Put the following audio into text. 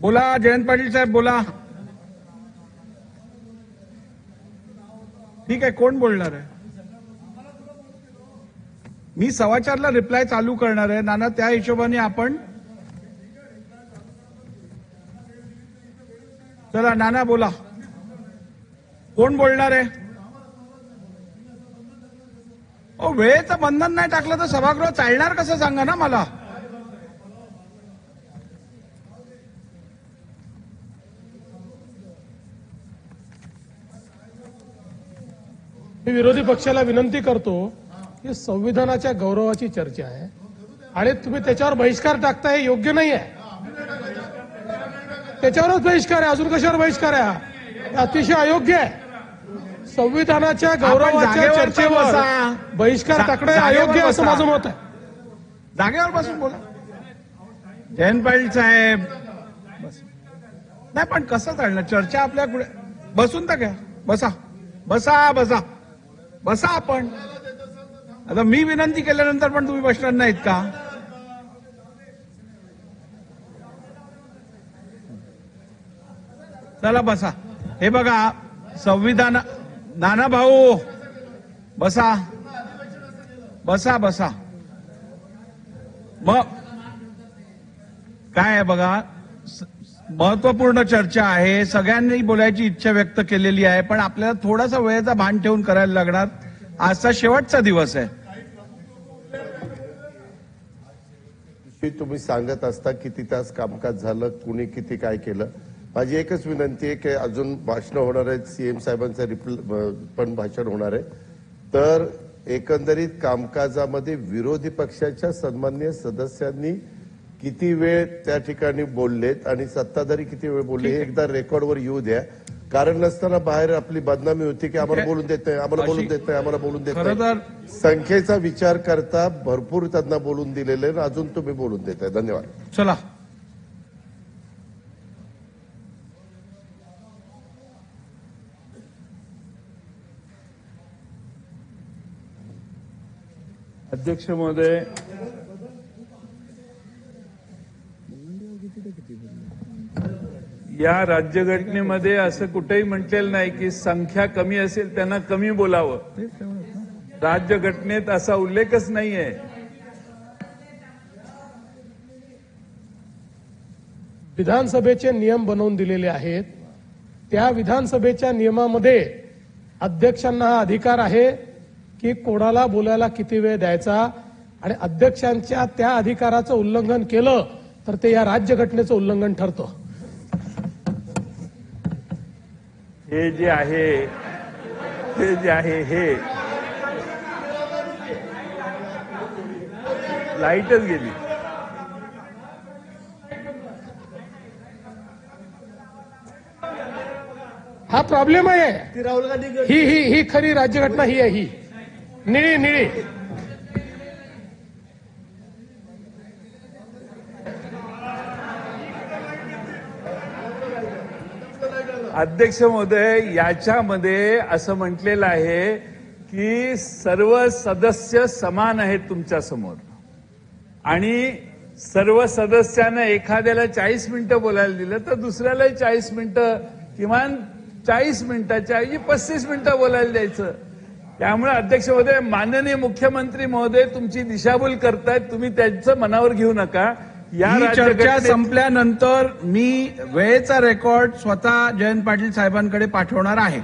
बोला जयंत पाटील साहेब बोला. ठीक आहे कोण बोलणार आहे? मी सवाचारला रिप्लाय चालू करणार आहे. नाना त्या हिशोबाने आपण चला नाना बोला. कोण बोलणार आहे? ओ वेळेचं बंधन नाही टाकलं तर सभागृह चालणार कसं? सांगा ना मला. मी विरोधी पक्षाला विनंती करतो की संविधानाच्या गौरवाची चर्चा आहे. आणि तुम्ही त्याच्यावर बहिष्कार टाकताय हे योग्य नाही आहे. त्याच्यावरच बहिष्कार आहे. अजून कशावर बहिष्कार आहे अतिशय अयोग्य आहे. संविधानाच्या गौरवाच्या चर्चेवर बसा. बहिष्कार टाकणं अयोग्य असं. माझं मत आहे. जागेवर बसून बोला. जयंत पाटील साहेब. नाही पण कसं चालणार चर्चा आपल्या पुढे बसून तर घ्या. बसा. बसा बसा. बसा आपण. आता मी विनंती केल्यानंतर पण तुम्ही बसणार नाहीत का? चला बसा. हे बघा संविधान नाना भाऊ बसा. बसा बसा. मग काय आहे बघा महत्त्वपूर्ण चर्चा आहे. सगळ्यांनी बोलायची इच्छा व्यक्त केलेली आहे पण आपल्याला थोडासा वेळेचा भान ठेवून करायला लागणार. आजचा शेवटचा दिवस आहे. तुम्ही सांगत असता किती तास कामकाज झालं कुणी किती काय केलं? माझी एकच विनंती आहे की अजून भाषण होणार आहेत सीएम साहेबांचं रिप्ल- पण भाषण होणार आहे. तर एकंदरीत कामकाजामध्ये विरोधी पक्षाच्या सन्मान्य सदस्यांनी किती वेळ त्या ठिकाणी बोललेत आणि सत्ताधारी किती वेळ बोलले हे एकदा रेकॉर्डवर येऊ द्या. कारण नसताना बाहेर आपली बदनामी होती की आम्हाला आहे. बोलून देत नाही आम्हाला बोलून देत नाही आम्हाला बोलून देत नाही. संख्येचा विचार करता भरपूर त्यांना बोलून दिलेले आहे आणि अजून तुम्ही बोलून देताय धन्यवाद. चला. अध्यक्ष महोदय या राज्यघटनेमध्ये असं कुठेही म्हटलेलं नाही की संख्या कमी असेल त्यांना कमी बोलावं. राज्यघटनेत असा उल्लेखच नाहीये. विधानसभेचे नियम बनवून दिलेले आहेत. त्या विधानसभेच्या नियमामध्ये अध्यक्षांना हा अधिकार आहे की कोणाला बोलायला किती वेळ द्यायचा आणि अध्यक्षांच्या त्या अधिकाराचं उल्लंघन केलं तर ते या राज्यघटनेचं उल्लंघन ठरतं. हे जे आहे हे जे आहे हे. लाईटच गेली. हा प्रॉब्लेम आहे. ही ही ही खरी राज्यघटना ही आहे ही. निळी निळी. अध्यक्ष महोदय याच्यामध्ये असं म्हटलेलं आहे की सर्व सदस्य समान आहेत तुमच्यासमोर. आणि सर्व सदस्यानं एखाद्याला चाळीस मिनिटं बोलायला दिलं तर दुसऱ्यालाही चाळीस मिनिटं किमान चाळीस मिनिटाच्या ऐवजी पस्तीस मिनिटं बोलायला द्यायचं. त्यामुळे अध्यक्ष महोदय माननीय मुख्यमंत्री महोदय तुमची दिशाभूल करतायत तुम्ही त्यांचं मनावर घेऊ नका. या चर्चा संपल्यानंतर मी वेळेचा रेकॉर्ड स्वतः जयंत पाटील साहेबांकडे पाठवणार आहे.